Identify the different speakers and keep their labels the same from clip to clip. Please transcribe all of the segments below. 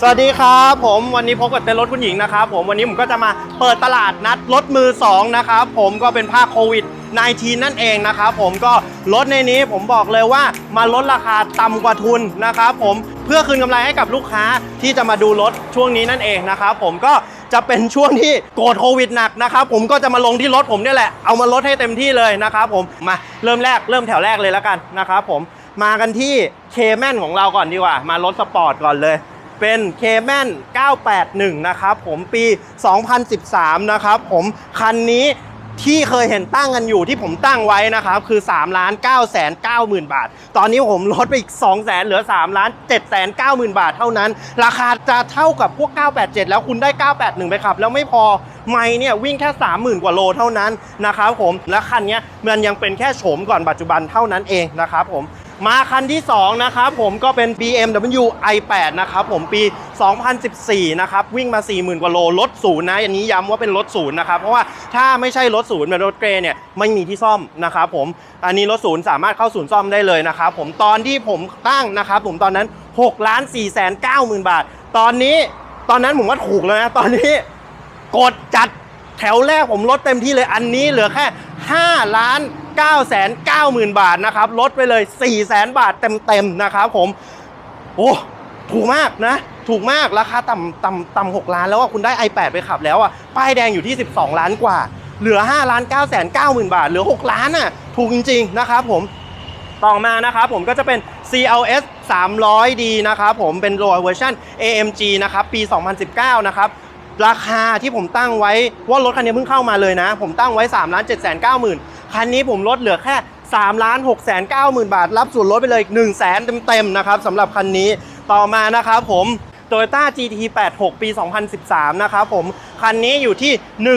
Speaker 1: สวัสดีครับผมวันนี้พบกับเต้นรถคุณหญิงนะครับผมวันนี้ผมก็จะมาเปิดตลาดนัดรถมือ2นะครับผมก็เป็นภาคโควิด -19 นั่นเองนะครับผมก็รถในนี้ผมบอกเลยว่ามาลดราคาต่ำกว่าทุนนะครับผมเพื่อคืนกำไรให้กับลูกค้าที่จะมาดูรถช่วงนี้นั่นเองนะครับผมก็จะเป็นช่วงที่โกรธโควิดหนักนะครับผมก็จะมาลงที่รถผมนี่แหละเอามาลดให้เต็มที่เลยนะครับผมมาเริ่มแรกเริ่มแถวแรกเลยแล้วกันนะครับผมมากันที่เคแมนของเราก่อนดีกว่า มารถสปอร์ตก่อนเลย เป็น c a m a n 981 นะครับผมปี 2013 นะครับผมคันนี้ที่เคยเห็นตั้งกันอยู่ที่ผมตั้งไว้นะครับคือ3ล้าน9แสน9หมื่นบาท ตอนนี้ผมลดไปอีก2แสนเหลือ3ล้าน7แสน9หมื่นบาทเท่านั้น ราคาจะเท่ากับพวก 987 แล้วคุณได้ 981 ไปขับ แล้วไม่พอไม่เนี่ยวิ่งแค่ 30,000 กว่าโลเท่านั้นนะครับผมและคันนี้มันยังเป็นแค่โฉมก่อนปัจจุบันเท่านั้นเองนะครับผม มาคันที่ 2 นะครับผมก็เป็น BMW i8 นะครับผมปี 2014 นะครับ วิ่งมา 40,000 กว่าโลรถศูนย์นะอันนี้ย้ำว่าเป็นรถศูนย์นะครับ เพราะว่าถ้าไม่ใช่รถศูนย์เป็นรถเกรเนี่ยไม่มีที่ซ่อมนะครับผมอันนี้รถศูนย์สามารถเข้าศูนย์ซ่อมได้เลยนะครับผมตอนที่ผมตั้งนะครับผมตอนนั้น6ล้าน4แสน9หมื่นบาท ตอนนี้ตอนนั้นผมว่าถูกแล้วนะ ตอนนี้กดจัดแถวแรกผมลดเต็มที่เลยอันนี้เหลือแค่5ล้าน 9แสน9หมื่นบาทนะครับลดไปเลย4แสนบาทเต็มๆนะครับผม โอ้ถูกมากนะ ถูกมากราคาต่ำต่ำต่ำ6ล้านแล้วว่าคุณได้ i8 ไปขับแล้วอะป้ายแดงอยู่ที่ 12 ล้านกว่า เหลือ5ล้าน9แสน9หมื่นบาท เหลือ 6 ล้านอะ ถูกจริง ๆ นะครับผมต่อมานะครับผมก็จะเป็น CLS 300D นะครับผมเป็นตัวเวอร์ชัน AMG นะครับปี 2019 นะครับราคาที่ผมตั้งไว้ว่ารถคันนี้เพิ่งเข้ามาเลยนะ ผมตั้งไว้3ล้าน7 9 0 0 0 คันนี้ผมลดเหลือแค่3ล้าน6 9 0 0 0 0บาท รับส่วนลดไปเลย1 0 0 0 0แสนเต็มๆนะครับสำหรับคันนี้ต่อมานะครับผม Toyota GT 86 ปี 2013 นะครับผม คันนี้อยู่ที่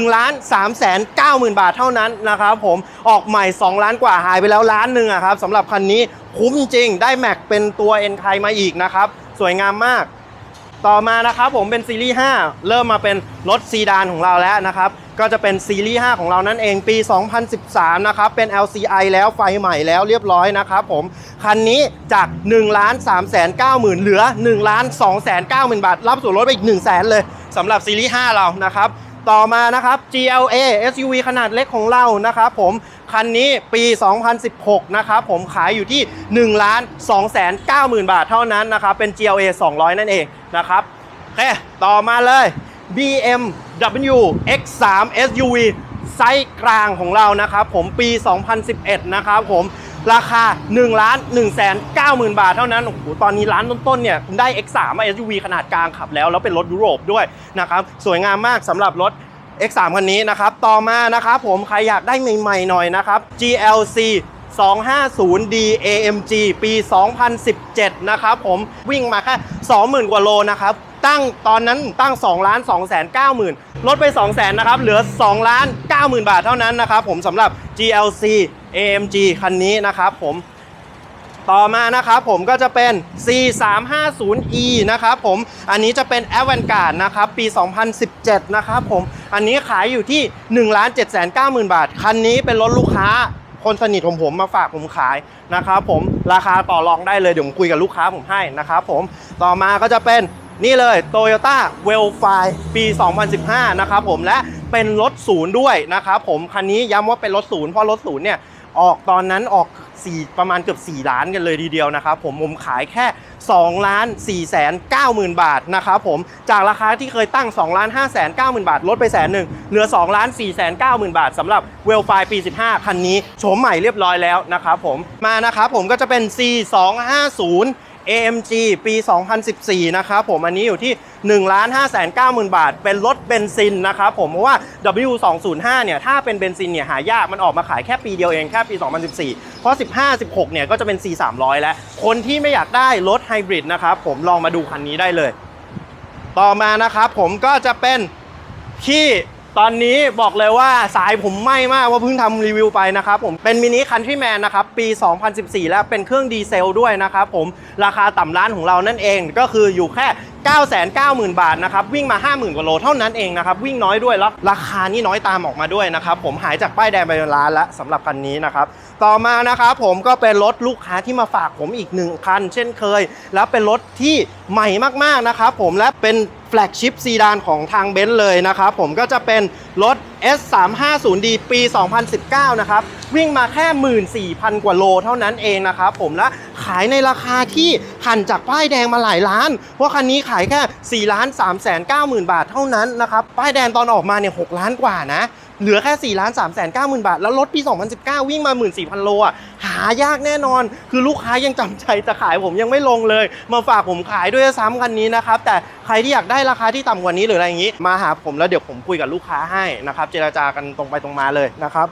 Speaker 1: 1ล้าน3แสน9หมื่นบาทเท่านั้นนะครับผม ออกใหม่ 2 ล้านกว่าหายไปแล้วล้านหนึ่งอะครับสำหรับคันนี้คุ้มจริง ได้แม็กเป็นตัวเอ็นไคมาอีกนะครับ สวยงามมาก ต่อมานะครับผมเป็นซีรีส์ 5 เริ่มมาเป็นรถซีดานของเราแล้วนะครับ ก็จะเป็นซีรีส์ 5 ของเรานั่นเองปี 2013 นะครับ เป็น LCI แล้วไฟใหม่แล้วเรียบร้อยนะครับผม คันนี้จาก1ล้าน3แสน9หมื่นเหลือ1ล้าน2แสน9หมื่นบาท รับส่วนลดไปอีก1แสนเลยสำหรับซีรีส์ 5 เรานะครับต่อมานะครับ GLA SUV ขนาดเล็กของเรานะครับผม คันนี้ปี 2016 นะครับผมขายอยู่ที่ 1 ล้าน2แสน9หมื่นบาทเท่านั้นนะครับ เป็น GLA 200 นั่นเองนะครับ โอเค ต่อมาเลย BMW X3 SUV ไซส์กลางของเรานะครับผมปี 2011 นะครับผมราคา1ล้าน1แสน9หมื่นบาทเท่านั้นโอ้โหตอนนี้ร้านต้นๆเนี่ยคุณได้ X3 SUV ขนาดกลางขับแล้ว แล้วเป็นรถยุโรปด้วยนะครับสวยงามมากสำหรับรถ X3 คันนี้นะครับต่อมานะครับผมใครอยากได้ใหม่ๆหน่อยนะครับ GLC 250D AMG ปี 2017 นะครับผมวิ่งมาแค่ 20,000 กว่าโลนะครับ ตั้งตอนนั้นตั้ง2ล้าน2แสน9หมื่นลดไป2แสนนะครับเหลือ2ล้าน9หมื่นบาทเท่านั้นนะครับผมสำหรับ GLC AMG คันนี้นะครับผมต่อมานะครับผมก็จะเป็น C350E นะครับผมอันนี้จะเป็น a v a n g a r d นะครับปี 2017 นะครับผมอันนี้ขายอยู่ที่1ล้าน7 9 0 0 0 0 บาท คันนี้เป็นรถลูกค้าคนสนิทของผมมาฝากผมขายนะครับผมราคาต่อรองได้เลยเดี๋ยวผมคุยกับลูกค้าผมให้นะครับผมต่อมาก็จะเป็น นี่เลย Toyota w e l f i ปี 2015 นะครับผมและเป็นรถศูนย์ด้วยนะครับผมคันนี้ย้ำว่าเป็นรถศูนย์เพราะรถศูนย์เนี่ยออกตอนนั้นออก 4 ประมาณเกือบ 4 ล้านกันเลยทีเดียวนะครับผมผมขายแค่ 2 ล้าน4แสน9หมื่นบาทนะครับผมจากราคาที่เคยตั้ง 2 ล้าน5แสน9หมื่นบาท ลดไปแสนหนึ่งเหลือ 2 ล้าน4แสน9หมื่นบาทสำหรับเวลไฟปี 15 คันนี้โฉมใหม่เรียบร้อยแล้วนะครับผมมานะครับผมก็จะเป็น C 2 5 0 AMG ปี 2014 นะครับผมอันนี้อยู่ที่1ล้าน5แสน9หมื่นบาท เป็นรถเบนซินนะครับผมเพราะว่า W205 เนี่ยถ้าเป็นเบนซินเนี่ยหายากมันออกมาขายแค่ปีเดียวเองแค่ปี 2014 เพราะ 15 16 เนี่ยก็จะเป็น C 300 แล้ว คนที่ไม่อยากได้รถไฮบริดนะครับผมลองมาดูคันนี้ได้เลย ต่อมานะครับผมก็จะเป็นที่ ตอนนี้บอกเลยว่าสายผมไหม้มากว่าเพิ่งทำรีวิวไปนะครับผมเป็นมินิคันทรีแมนนะครับปี 2014 แล้วเป็นเครื่องดีเซลด้วยนะครับผมราคาต่ำร้านของเรานั่นเองก็คืออยู่แค่ 990,000 บาทนะครับวิ่งมา 50,000กว่าโลเท่านั้นเองนะครับวิ่งน้อยด้วยแล้วราคานี่น้อยตามออกมาด้วยนะครับผมหายจากป้ายแดงไปเป็นล้านแล้วสำหรับคันนี้นะครับต่อมานะครับผมก็เป็นรถลูกค้าที่มาฝากผมอีกหนึ่งคัน เช่นเคย แล้วเป็นรถที่ใหม่มากๆนะครับผมและเป็น แฟลกชิพซีดานของทางเบนซ์เลยนะครับผมก็จะเป็นรถ S350D ปี 2019 นะครับ วิ่งมาแค่ 14,000 กว่าโลเท่านั้นเองนะครับผมและขายในราคาที่หันจากป้ายแดงมาหลายล้าน เพราะคันนี้ขายแค่4ล้าน3แสน9หมื่นบาทเท่านั้นนะครับ ป้ายแดงตอนออกมาเนี่ย6ล้านกว่านะ เหลือแค่4ล้าน3แสน9หมื่นบาท แล้วรถปี 2019 วิ่งมา 14,000 โลอะ หายากแน่นอน คือลูกค้ายังจำใจจะขายผมยังไม่ลงเลย มาฝากผมขายด้วยซ้ำคันนี้นะครับ แต่ใครที่อยากได้ราคาที่ต่ำกว่านี้หรืออะไรอย่างนี้ มาหาผมแล้วเดี๋ยวผมคุยกับลูกค้าให้นะครับ เจราจากันตรงไปตรงมาเลยนะครับ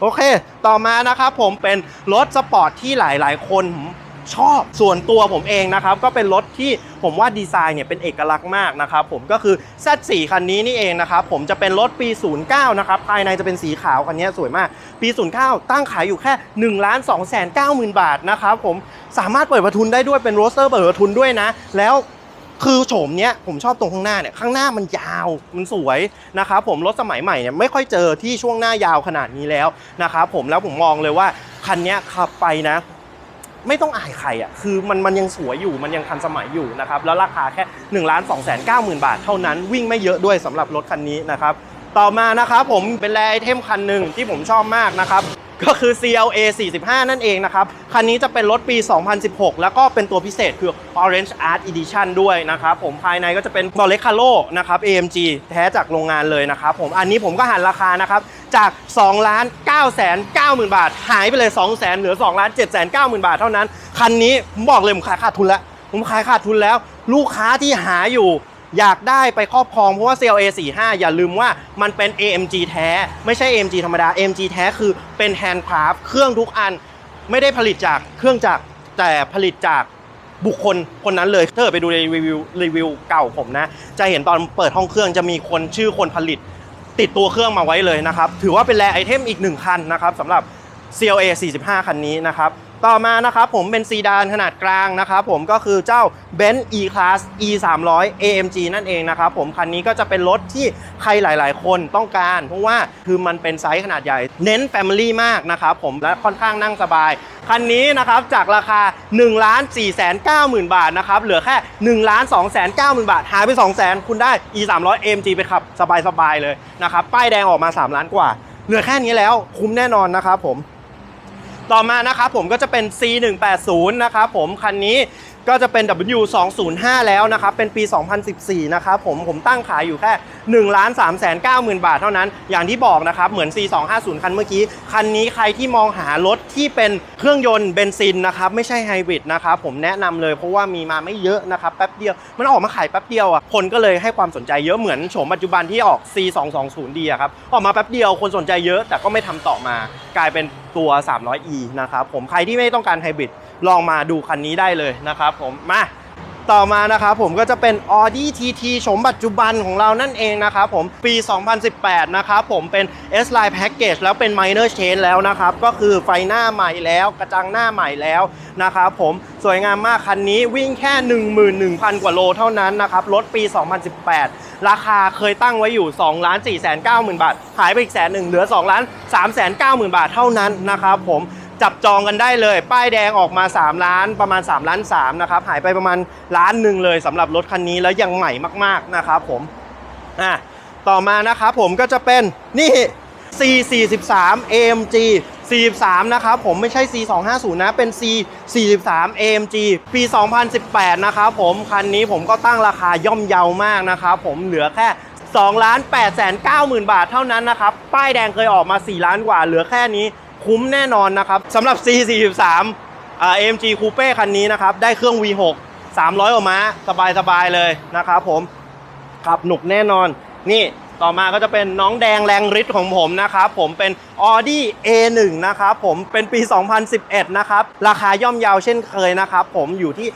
Speaker 1: โอเค ต่อมานะครับผมเป็นรถสปอร์ตที่หลาย ๆ คน ชอบส่วนตัวผมเองนะครับก็เป็นรถที่ผมว่าดีไซน์เนี่ยเป็นเอกลักษณ์มากนะครับผมก็คือ Z4 คันนี้นี่เองนะครับผมจะเป็นรถปี 09 นะครับภายในจะเป็นสีขาวคันนี้สวยมากปี 09 ตั้งขายอยู่แค่ 1 2 9 0 0 0 0 บาทนะครับผมสามารถเปิดประทุนได้ด้วยเป็นโรสเตอร์เปิดประทุนด้วยนะ แล้วคือโฉมเนี้ยผมชอบตรงข้างหน้าเนี่ยข้างหน้ามันยาวมันสวยนะครับผมรถสมัยใหม่เนี่ยไม่ค่อยเจอที่ช่วงหน้ายาวขนาดนี้แล้วนะครับผมแล้วผมมองเลยว่าคันนี้ขับไปนะ ไม่ต้องอายใครอะคือมันมันยังสวยอยู่มันยังทันสมัยอยู่นะครับแล้วราคาแค่1นึ่งล้านสองแสนเก้าหมื่นบาทเท่านั้นวิ่งไม่เยอะด้วยสำหรับรถคันนี้นะครับต่อมานะครับผมเป็นแรไอเทมคันหนึ่งที่ผมชอบมากนะครับ ก็คือ CLA 45 นั่นเองนะครับ คันนี้จะเป็นรถปี 2016 แล้วก็เป็นตัวพิเศษคือ Orange Art Edition ด้วยนะครับ ผมภายในก็จะเป็น b o l e c a r o นะครับ AMG แท้จากโรงงานเลยนะครับ ผมอันนี้ผมก็หันราคานะครับ จาก2ล้าน9แสน9หมื่นบาท หายไปเลย2แสนเหลือ2ล้าน7แสน9หมื่นบาทเท่านั้น คันนี้ผมบอกเลยผมขายขาดทุนแล้ว ผมขายขาดทุนแล้ว ลูกค้าที่หาอยู่ อยากได้ไปครอบครองเพราะว่า CLA 45 อย่าลืมว่ามันเป็น AMG แท้ ไม่ใช่ AMG ธรรมดา AMG แท้คือเป็น handcraft เครื่องทุกอันไม่ได้ผลิตจากเครื่องจักรแต่ผลิตจากบุคคลคนนั้นเลยเกิดไปดูในรีวิวรีวิวเก่าผมนะ จะเห็นตอนเปิดห้องเครื่องจะมีคนชื่อคนผลิต ติดตัวเครื่องมาไว้เลยนะครับ ถือว่าเป็นแรไอเทมอีกหนึ่งคันนะครับสำหรับ CLA 45 คันนี้นะครับ ต่อมานะครับผมเป็นซีดานขนาดกลางนะครับผมก็คือเจ้า Benz E Class E 3 0 0 AMG นั่นเองนะครับผมคันนี้ก็จะเป็นรถที่ใครหลาย ๆ คนต้องการ เพราะว่าคือมันเป็นไซส์ขนาดใหญ่ เน้น Family มากนะครับผมและค่อนข้างนั่งสบาย คันนี้นะครับจากราคา1ล้าน4แสน9หมื่นบาทนะครับเหลือแค่1ล้าน2แสน9หมื่นบาท หายไป2แสนคุณได้ E 3 0 0 AMG ไปขับสบาย ๆ เลยนะครับป้ายแดงออกมา 3 ล้านกว่า เหลือแค่นี้แล้วคุ้มแน่นอนนะครับผม ต่อมานะครับผมก็จะเป็น C180 นะครับผมคันนี้ก็จะเป็น W205 แล้วนะครับ เป็นปี 2014 นะครับผม ผมตั้งขายอยู่แค่1ล้าน3แสน9หมื่นบาทเท่านั้น อย่างที่บอกนะครับ เหมือน C250 คันเมื่อกี้ คันนี้ใครที่มองหารถที่เป็นเครื่องยนต์เบนซินนะครับ ไม่ใช่ไฮบริดนะครับ ผมแนะนำเลยเพราะว่ามีมาไม่เยอะนะครับ แป๊บเดียว มันออกมาขายแป๊บเดียวอะ คนก็เลยให้ความสนใจเยอะ เหมือนโฉมปัจจุบันที่ออก C220D อะครับ ออกมาแป๊บเดียว คนสนใจเยอะ แต่ก็ไม่ทำต่อมา กลายเป็นตัว 300e นะครับผมใครที่ไม่ต้องการไฮบริดลองมาดูคันนี้ได้เลยนะครับผมมา ต่อมานะครับผมก็จะเป็น Audi TT โฉมปัจจุบันของเรานั่นเองนะครับผมปี 2018 นะครับผมเป็น S Line Package แล้วเป็น Minor Change แล้วนะครับ ก็คือไฟหน้าใหม่แล้วกระจังหน้าใหม่แล้วนะครับผมสวยงามมากคันนี้วิ่งแค่ 11,000 กว่าโลเท่านั้นนะครับ รถปี 2018 ราคาเคยตั้งไว้อยู่2ล้าน4 9 0 0 0 0 บาทหายไปอีกแสนหนึ่งเหลือ2ล้าน3 9 0 0 0 0 บาทเท่านั้นนะครับผม จับจองกันได้เลย ป้ายแดงออกมา 3 ล้านประมาณ 3 ล้าน3นะครับหายไปประมาณล้านหนึ่งเลยสำหรับรถคันนี้แล้วยังใหม่มากๆนะครับผมอะต่อมานะครับผมก็จะเป็นนี่ C43 AMG 43 นะครับผมไม่ใช่ C250 นะเป็น C43 AMG ปี 2018 นะครับผมคันนี้ผมก็ตั้งราคาย่อมเยาวมากนะครับผมเหลือแค่2ล้าน8แสน9หมื่นบาทเท่านั้นนะครับ ป้ายแดงเคยออกมา 4 ล้านกว่าเหลือแค่นี้ คุ้มแน่นอนนะครับสำหรับ C43 อ่า AMG Coupe คันนี้นะครับ ได้เครื่อง V6 300กว่าม้าสบายๆเลยนะครับผมขับหนุกแน่นอน นี่ต่อมาก็จะเป็นน้องแดงแรงฤทธิ์ของผมนะครับผมเป็น Audi A1 นะครับผมเป็นปี 2011 นะครับ ราคาย่อมเยาวเช่นเคยนะครับ ผมอยู่ที่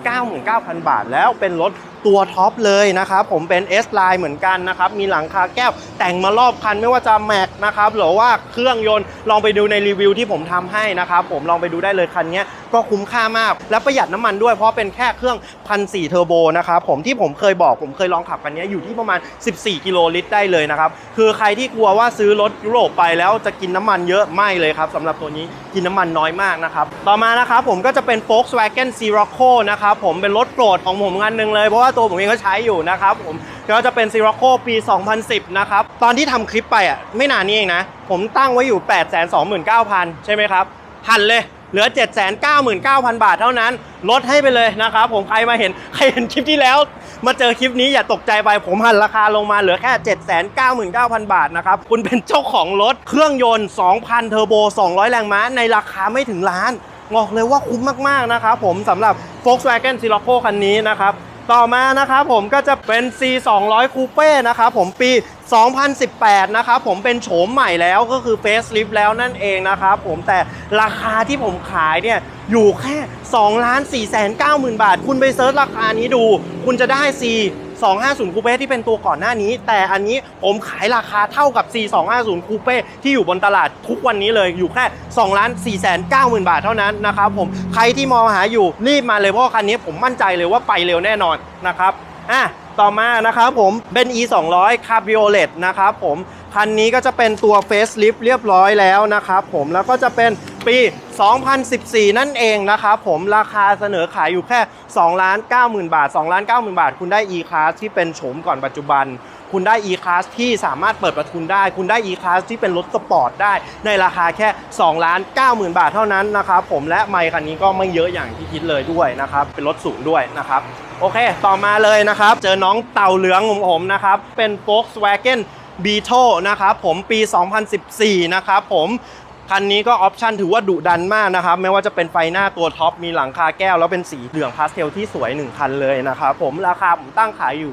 Speaker 1: 699,000 บาทแล้วเป็นรถ ตัวท็อปเลยนะครับผมเป็น S Line เหมือนกันนะครับมีหลังคาแก้วแต่งมารอบคันไม่ว่าจะแม็กนะครับหรือว่าเครื่องยนต์ลองไปดูในรีวิวที่ผมทำให้นะครับผมลองไปดูได้เลยคันนี้ก็คุ้มค่ามาก และประหยัดน้ำมันด้วยเพราะเป็นแค่เครื่องพันสี่เทอร์โบนะครับผมที่ผมเคยบอกผมเคยลองขับคันนี้อยู่ที่ประมาณ 14 กิโลลิตรได้เลยนะครับคือใครที่กลัวว่าซื้อรถยุโรปไปแล้วจะกินน้ำมันเยอะไม่เลยครับสำหรับตัวนี้กินน้ำมันน้อยมากนะครับต่อมานะครับผมก็จะเป็น Volkswagen Sirocco นะครับผมเป็นรถโปรดของผมงานหนึ่งเลยเพราะว่าตัวผมเองก็ใช้อยู่นะครับผมก็จะเป็น Sirocco ปี 2010 นะครับ ตอนที่ทำคลิปไปอะไม่นานนี้เองนะ ผมตั้งไว้อยู่ 829,000 ใช่ไหมครับหันเลยเหลือ 799,000 บาทเท่านั้น ลดให้ไปเลยนะครับผมใครมาเห็นใครเห็นคลิปที่แล้ว มาเจอคลิปนี้อย่าตกใจไปผมหันราคาลงมาเหลือแค่ 799,000 บาทนะครับ คุณเป็นเจ้าของรถเครื่องยนต์ 2,000 เทอร์โบ 200 แรงม้า ในราคาไม่ถึงล้านบอกเลยว่าคุ้มมาก ๆ นะครับผมสำหรับ Volkswagen Sirocco คันนี้นะครับ ต่อมานะครับผมก็จะเป็น C 2 0 0 Coupe นะครับผมปี 2018 นะครับผมเป็นโฉมใหม่แล้วก็คือ Facelift แล้วนั่นเองนะครับผมแต่ราคาที่ผมขายเนี่ยอยู่แค่2ล้าน4แสน9หมื่นบาท คุณไปเซิร์ชราคานี้ดู คุณจะได้ C 250 Coupe ที่เป็นตัวก่อนหน้านี้ แต่อันนี้ผมขายราคาเท่ากับ C 250 Coupe ที่อยู่บนตลาดทุกวันนี้เลยอยู่แค่2ล้าน4แสน9หมื่นบาทเท่านั้นนะครับผมใครที่มองหาอยู่รีบมาเลยเพราะคันนี้ผมมั่นใจเลยว่าไปเร็วแน่นอนนะครับอะต่อมานะครับผมเป็น e 2 0 0 Cabriolet นะครับผมคันนี้ก็จะเป็นตัว Facelift เรียบร้อยแล้วนะครับผมแล้วก็จะเป็น ปี 2014 นั่นเองนะครับผมราคาเสนอขายอยู่แค่2ล้าน90,000 บาท2ล้าน90,000 บาท คุณได้ e-class ที่เป็นโฉมก่อนปัจจุบัน คุณได้ e-class ที่สามารถเปิดประทุนได้ คุณได้ e-class ที่เป็นรถสปอร์ตได้ ในราคาแค่2ล้าน90,000 บาทเท่านั้นนะครับผมและไมค์คันนี้ก็ไม่เยอะอย่างที่คิดเลยด้วยนะครับเป็นรถสูงด้วยนะครับโอเค ต่อมาเลยนะครับ เจอน้องเต่าเหลืองของผมนะครับ เป็น Volkswagen Beetle นะครับผมปี 2014 นะครับผม คันนี้ก็ออปชันถือว่าดุดันมากนะครับไม่ว่าจะเป็นไฟหน้าตัวท็อปมีหลังคาแก้ว แล้วเป็นสีเหลืองพาสเทลที่สวย 1 คันเลยนะครับผมราคาผมตั้งขายอยู่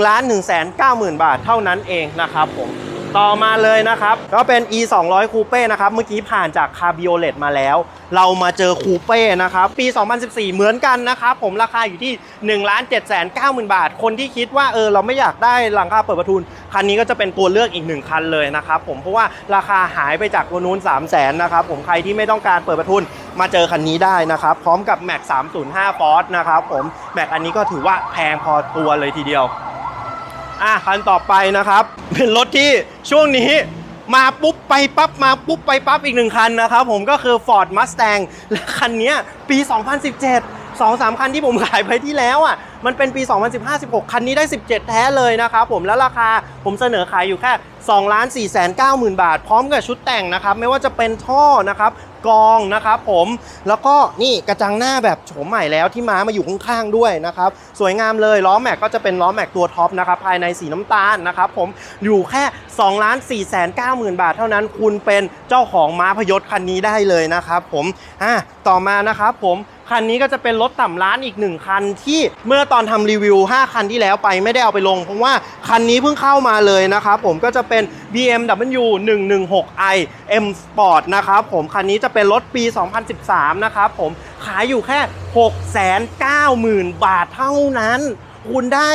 Speaker 1: 1ล้าน1แสน9หมื่นบาทเท่านั้นเองนะครับผม ต่อมาเลยนะครับ ก็เป็น e 2 0 0 Coupe นะครับ เมื่อกี้ผ่านจาก Cabriolet มาแล้ว เรามาเจอ Coupe นะครับ ปี 2014 เหมือนกันนะครับ ผมราคาอยู่ที่ 1 7 9 0 0 0 บาท คนที่คิดว่าเออเราไม่อยากได้หลังคาเปิดประทุน คันนี้ก็จะเป็นตัวเลือกอีกหนึ่งคันเลยนะครับผมเพราะว่าราคาหายไปจากตัวนู้น 3 0 0แสนนะครับผมใครที่ไม่ต้องการเปิดประทุนมาเจอคันนี้ได้นะครับพร้อมกับ Max 305 f o r นะครับผมแม็กอันนี้ก็ถือว่าแพงพอตัวเลยทีเดียว อะคันต่อไปนะครับ เป็นรถที่ช่วงนี้มาปุ๊บไปปั๊บมาปุ๊บไปปั๊บอีกหนึ่งคันนะครับผมก็คือ Ford Mustang และคันนี้ปี 2017 2 3 คันที่ผมขายไปที่แล้วอะมันเป็นปี 2015-16 คันนี้ได้ 17 แท้เลยนะครับผมแล้วราคาผมเสนอขายอยู่แค่2ล้าน4แสน9หมื่นบาท พร้อมกับชุดแต่งนะครับไม่ว่าจะเป็นท่อนะครับกองนะครับผมแล้วก็นี่กระจังหน้าแบบโฉมใหม่แล้วที่ม้ามาอยู่ข้างๆด้วยนะครับสวยงามเลยล้อแม็กก็จะเป็นล้อแม็กตัวท็อปนะครับภายในสีน้ำตาลนะครับผมอยู่แค่2ล้าน4แสน9หมื่นบาท เท่านั้นคุณเป็นเจ้าของม้าพยศคันนี้ได้เลยนะครับผมอะต่อมานะครับผม คันนี้ก็จะเป็นรถต่ำล้านอีกหนึ่งคันที่เมื่อตอนทำรีวิว 5 คันที่แล้วไปไม่ได้เอาไปลง เพราะว่าคันนี้เพิ่งเข้ามาเลยนะครับผมก็จะเป็น BMW 116i M Sport นะครับผมคันนี้จะเป็นรถปี 2013 นะครับผมขายอยู่แค่ 690,000 บาทเท่านั้น คุณได้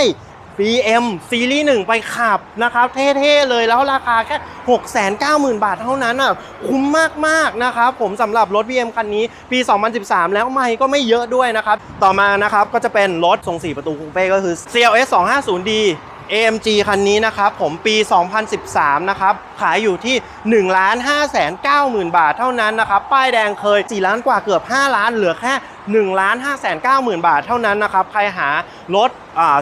Speaker 1: BM ซีรีส์หนึ่งไปขับนะครับ เท่ๆเลยแล้วราคาแค่ 690,000 บาทเท่านั้นอะคุ้มมากๆนะครับ ผมสำหรับรถ BM คันนี้ปี 2013 แล้วไม่ก็ไม่เยอะด้วยนะครับ ต่อมานะครับก็จะเป็นรถทรง 4 ประตูคูเป้ก็คือ CLS 250D AMG คันนี้นะครับผมปี 2013 นะครับ ขายอยู่ที่ 1 5 9 0 0 0 0 บาทเท่านั้นนะครับ ป้ายแดงเคย 4 ล้านกว่าเกือบ 5 ล้านเหลือแค่ 1 5 9 0 0 0 บาทเท่านั้นนะครับ ใครหารถ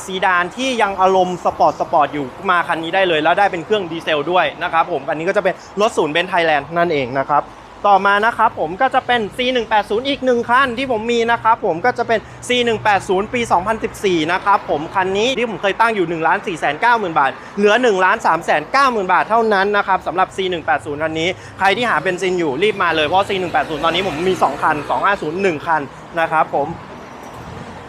Speaker 1: ซีดานที่ยังอารมณ์สปอร์ตสปอร์ตอยู่มาคันนี้ได้เลย แล้วได้เป็นเครื่องดีเซลด้วยนะครับผม อันนี้ก็จะเป็นรถศูนย์เบนไทยแลนด์นั่นเองนะครับ ต่อมานะครับผมก็จะเป็น C180 อีกหนึ่งคันที่ผมมีนะครับผมก็จะเป็น C180 ปี 2014 นะครับผมคันนี้ที่ผมเคยตั้งอยู่ 1 4 9 0 0 0 0 บาท เหลือ 1 3 9 0 0 0 0 บาทเท่านั้นนะครับสำหรับ C180 คันนี้ ใครที่หาเบนซินอยู่รีบมาเลยเพราะ C180 ตอนนี้ผมมี 2 คัน 250 1 คันนะครับผม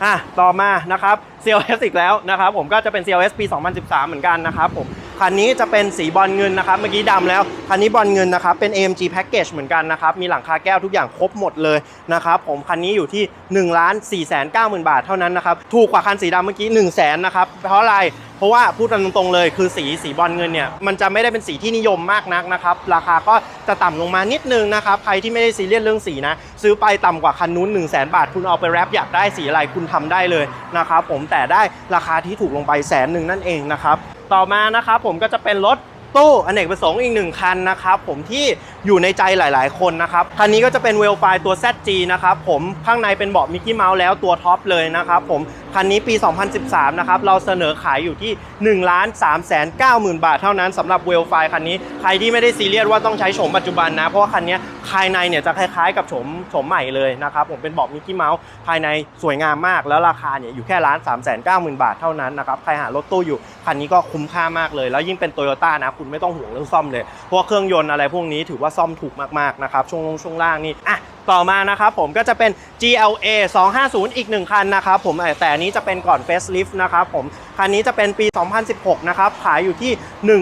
Speaker 1: อะต่อมานะครับ CLS อีกแล้วนะครับผมก็จะเป็น CLS ปี 2013 เหมือนกันนะครับผม คันนี้จะเป็นสีบอลเงินนะครับ เมื่อกี้ดำแล้ว คันนี้บอลเงินนะครับ เป็น AMG Package เหมือนกันนะครับ มีหลังคาแก้วทุกอย่างครบหมดเลยนะครับผมคันนี้อยู่ที่1ล้าน4 9 0 0 0 0บาทเท่านั้นนะครับ ถูกกว่าคันสีดำเมื่อกี้1 0 0 0 0แสนนะครับ เพราะอะไรเพราะว่าพูดกันตรงๆเลยคือสีสีบอลเงินเนี่ยมันจะไม่ได้เป็นสีที่นิยมมากนักนะครับ ราคาก็จะต่ำลงมานิดนึงนะครับ ใครที่ไม่ได้ซีเรียสเรื่องสีนะ ซื้อไปต่ำกว่าคันนู้น 1 0 0 0 0แบาท คุณเอาไปแรปอยากได้สีอะไรคุณทำได้เลยนะครับผมแต่ได้ราคาที่ถูกลงไปแสนหนึ่งนั่นเองนะครับ ต่อมานะครับผมก็จะเป็นรถตู้อเนกประสงค์อีกหนึ่งคันนะครับผมที่ อยู่ในใจหลาย ๆ คนนะครับคันนี้ก็จะเป็นเวลไฟตัว ZG นะครับผมข้างในเป็นเบาะมิกกี้เมาส์แล้วตัวท็อปเลยนะครับผมคันนี้ปี 2013 นะครับเราเสนอขายอยู่ที่1ล้าน3แสน9หมื่นบาทเท่านั้นสำหรับเวลไฟคันนี้ใครที่ไม่ได้ซีเรียสว่าต้องใช้โฉมปัจจุบันนะ เพราะว่าคันนี้ภายในเนี่ยจะคล้ายๆ กับโฉมโฉมใหม่เลยนะครับผมเป็นเบาะมิกกี้เมาส์ภายในสวยงามมาก แล้วราคาเนี่ยอยู่แค่ล้าน3แสน9หมื่นบาทเท่านั้นนะครับใครหารถตู้อยู่คันนี้ก็คุ้มค่ามากเลย แล้วยิ่งเป็นโตโยต้านะคุณไม่ต้องห่วงเรื่องซ่อมเลยเพราะเครื่องยนต์อะไรพวกนี้ถือว่าซ่อมถูกมากๆนะครับช่วงลงช่วงล่างนี่อะต่อมานะครับผมก็จะเป็น GLA 250 อีกหนึ่งคันนะครับผมแต่อันนี้จะเป็นก่อน facelift นะครับผมคันนี้จะเป็นปี 2016 นะครับ ขายอยู่ที่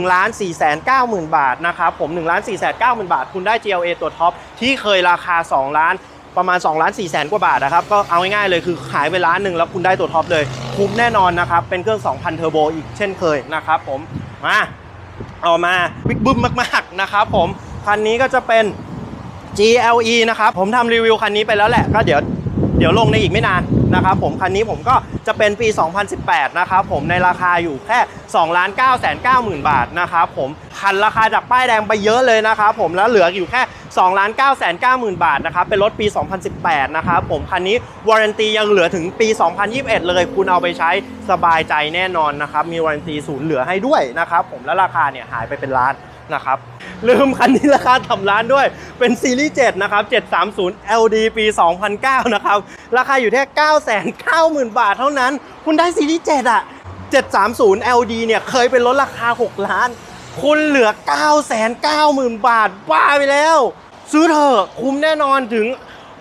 Speaker 1: 1ล้าน4 9 0 0 0 0 บาทนะครับผม1ล้าน4 9 0 0 0 บาท คุณได้ GLA ตัวท็อป ที่เคยราคา 2 ล้านประมาณ2ล้าน4แสนกว่าบาทนะครับ ก็เอาง่ายๆเลยคือขายไปล้านหนึ่งแล้วคุณได้ตัวท็อปเลย คุ้มแน่นอนนะครับ เป็นเครื่อง 2,000 เทอร์โบอีกเช่นเคยนะครับผม มา เอามาบิ๊กบึ้มมากๆนะครับผม คันนี้ก็จะเป็น GLE นะครับ ผมทำรีวิวคันนี้ไปแล้วแหละ ก็เดี๋ยวเดี๋ยวลงในอีกไม่นานนะครับผมคันนี้ผมก็จะเป็นปี 2018 นะครับผมในราคาอยู่แค่2ล้าน9 9 0 0 0 บาทนะครับผมคันราคาจากป้ายแดงไปเยอะเลยนะครับผมแล้วเหลืออยู่แค่2ล้าน9 9 9 0 0 0 บาทนะครับเป็นรถปี 2018 นะครับผมคันนี้วารันตียังเหลือถึงปี 2021 เลยคุณเอาไปใช้สบายใจแน่นอนนะครับมีวารันตีศูนย์เหลือให้ด้วยนะครับผมแล้วราคาเนี่ยหายไปเป็นล้านนะครับ ลืมคันนี้ราคาทำล้านด้วย เป็นซีรีส์7นะครับ 730 LD ปี 2009 นะครับ ราคาอยู่แค่ 990,000 บาทเท่านั้น คุณได้ซีรีส์7อะ 730 LD เนี่ยเคยเป็นรถราคา 6 ล้าน คุณเหลือ 990,000 บาท บ้าไปแล้ว ซื้อเถอะคุ้มแน่นอนถึง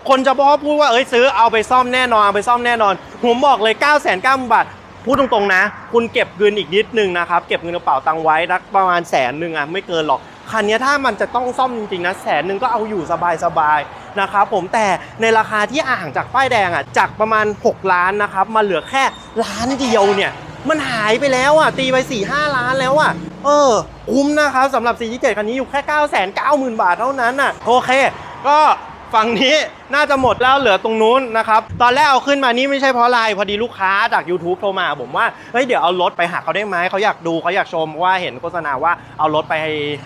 Speaker 1: คนจะบอกพูดว่าเอ้ยซื้อเอาไปซ่อมแน่นอนเอาไปซ่อมแน่นอน ผมบอกเลย 9 9 0 0 0บาท พูดตรงๆนะ คุณเก็บเงินอีกนิดนึงนะครับ เก็บเงินกระเป๋าตังค์ไว้รักประมาณแสนหนึ่งอะไม่เกินหรอก คันนี้ถ้ามันจะต้องซ่อมจริงๆนะแสนหนึ่งก็เอาอยู่สบายๆนะครับผมแต่ในราคาที่อ่างจากป้ายแดงอะจากประมาณ 6 ล้านนะครับมาเหลือแค่ล้านเดียวเนี่ยมันหายไปแล้วอะตีไป4ี่ห้าล้านแล้วอะเออคุ้มนะครับสำหรับ 4 7 คันนี้อยู่แค่ 9 9 0 0 0 0 บาทเท่านั้นอะโอเค ก็ ฝั่งนี้น่าจะหมดแล้วเหลือตรงนู้นนะครับ ตอนแรกเอาขึ้นมานี่ไม่ใช่เพราะอะไรพอดีลูกค้าจาก YouTube โทรมาผมว่าเฮ้ยเดี๋ยวเอารถไปหาเขาได้ไหมเขาอยากดูเขาอยากชมว่าเห็นโฆษณาว่าเอารถไป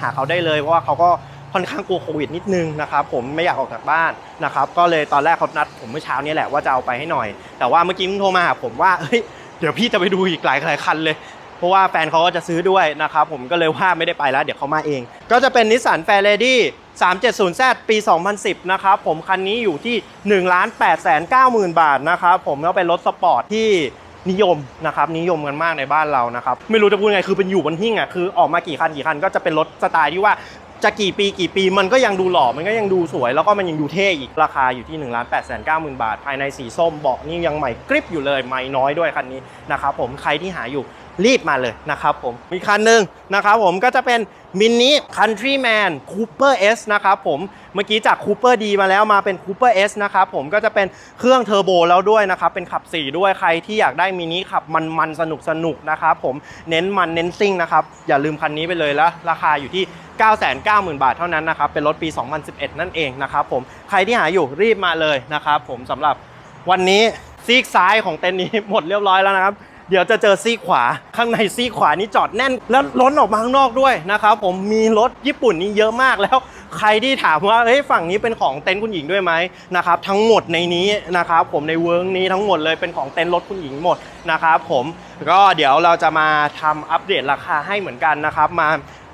Speaker 1: หาเขาได้เลยเพราะว่าเขาก็ค่อนข้างกลัวโควิดนิดนึงนะครับผมไม่อยากออกจากบ้านนะครับก็เลยตอนแรกเขานัดผมเมื่อเช้านี้แหละว่าจะเอาไปให้หน่อย แต่ว่าเมื่อกี้มึงโทรมาหาผมว่าเฮ้ยเดี๋ยวพี่จะไปดูอีกหลายหลายคันเลย เพราะว่าแฟนเขาก็จะซื้อด้วยนะครับผมก็เลยว่าไม่ได้ไปแล้ว เดี๋ยวเขามาเอง ก็จะเป็นนิสสันแฟร์เรดี้ 370Z ปี 2010 นะครับผมคันนี้อยู่ที่1ล้าน8แสน9หมื่นบาทนะครับผมก็เป็นรถสปอร์ตที่นิยมนะครับนิยมกันมากในบ้านเรานะครับไม่รู้จะพูดไงคือเป็นอยู่บนหิ้งอะคือออกมากี่คันกี่คันก็จะเป็นรถสไตล์ที่ว่าจะกี่ปีกี่ปีมันก็ยังดูหล่อ มันก็ยังดูสวย แล้วก็มันยังดูเท่อีก ราคาอยู่ที่1ล้าน8แสน9หมื่นบาท ภายในสีส้มเบาะนี่ยังใหม่กริบอยู่เลยไม่น้อยด้วยคันนี้นะครับผมใครที่หาอยู่ รีบมาเลยนะครับผมมีคันหนึ่งนะครับผมก็จะเป็นมินิคันทรีแมนคูเปอร์เอสนะครับผมเมื่อกี้จากคูเปอร์ดีมาแล้วมาเป็นคูเปอร์เอสนะครับผมก็จะเป็นเครื่องเทอร์โบแล้วด้วยนะครับเป็นขับ 4 ด้วยใครที่อยากได้มินิขับมันๆสนุกสนุกนะครับผมเน้นมันเน้นซิ่งนะครับอย่าลืมคันนี้ไปเลยแล้วราคาอยู่ที่990,000 บาทเท่านั้นนะครับเป็นรถปี 2011 นั่นเองนะครับผมใครที่หาอยู่รีบมาเลยนะครับผมสำหรับวันนี้ซีกซ้ายของเต็นท์นี้หมดเรียบร้อยแล้วนะครับ เดี๋ยวจะเจอซี่ขวา ข้างในซี่ขวานี่จอดแน่น แล้วล้นออกมาข้างนอกด้วยนะครับผมมีรถญี่ปุ่นนี่เยอะมากแล้ว ใครที่ถามว่าเฮ้ยฝั่งนี้เป็นของเต็นท์คุณหญิงด้วยไหมนะครับทั้งหมดในนี้นะครับผมในเวิร์กนี้ทั้งหมดเลยเป็นของเต็นท์รถคุณหญิงหมดนะครับผมก็เดี๋ยวเราจะมาทำอัปเดตราคาให้เหมือนกันนะครับมา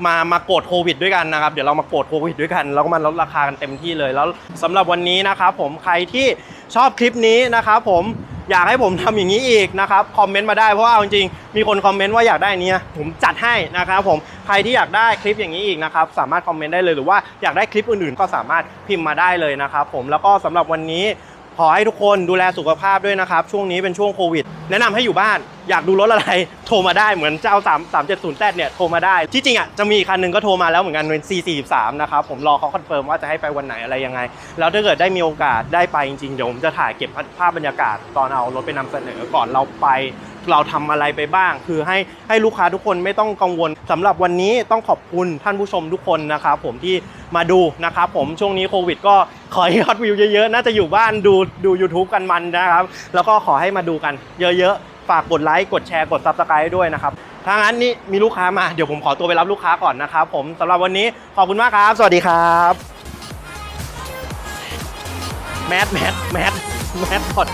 Speaker 1: มา มาโกดโควิดด้วยกันนะครับ เดี๋ยวเรามาโกดโควิดด้วยกัน แล้วก็มาลดราคากันเต็มที่เลย แล้วสำหรับวันนี้นะครับผม ใครที่ชอบคลิปนี้นะครับผม อยากให้ผมทำอย่างนี้อีกนะครับคอมเมนต์มาได้เพราะว่าเอาจริงๆมีคนคอมเมนต์ว่าอยากได้นนี้ผมจัดให้นะครับผมใครที่อยากได้คลิปอย่างนี้อีกนะครับสามารถคอมเมนต์ได้เลยหรือว่าอยากได้คลิปอื่นๆ ก็สามารถพิมพ์มาได้เลยนะครับผมแล้วก็สำหรับวันนี้ ขอให้ทุกคนดูแลสุขภาพด้วยนะครับ ช่วงนี้เป็นช่วงโควิด แนะนำให้อยู่บ้านอยากดูรถอะไร โทรมาได้เหมือนเจ้า3 3 7 0แเนี่ยโทรมาได้ ที่จริงอะจะมีอีกคันหนึงก็โทรมาแล้วเหมือนกันเป็น C43 นะครับ ผมรอเขาคอนเฟิร์มว่าจะให้ไปวันไหนอะไรยังไง แล้วถ้าเกิดได้มีโอกาสได้ไปจริงๆเดี๋ยวผมจะถ่ายเก็บภาพบรรยากาศตอนเอารถไปนำเสนอก่อนเราไป เราทำอะไรไปบ้าง คือให้ให้ลูกค้าทุกคนไม่ต้องกังวลสำหรับวันนี้ต้องขอบคุณท่านผู้ชมทุกคนนะครับผมที่มาดูนะครับผมช่วงนี้โควิด ก็ขอให้ยอดวิวเยอะๆ น่าจะอยู่บ้านดูดู YouTube กันมันนะครับ แล้วก็ขอให้มาดูกันเยอะๆ ฝากกดไลค์กดแชร์กด Subscribe ด้วยนะครับถ้างั้นนี่มีลูกค้ามาเดี๋ยวผมขอตัวไปรับลูกค้าก่อนนะครับผมสำหรับวันนี้ขอบคุณมากครับ สวัสดีครับแมทแมทแมทแมทหมด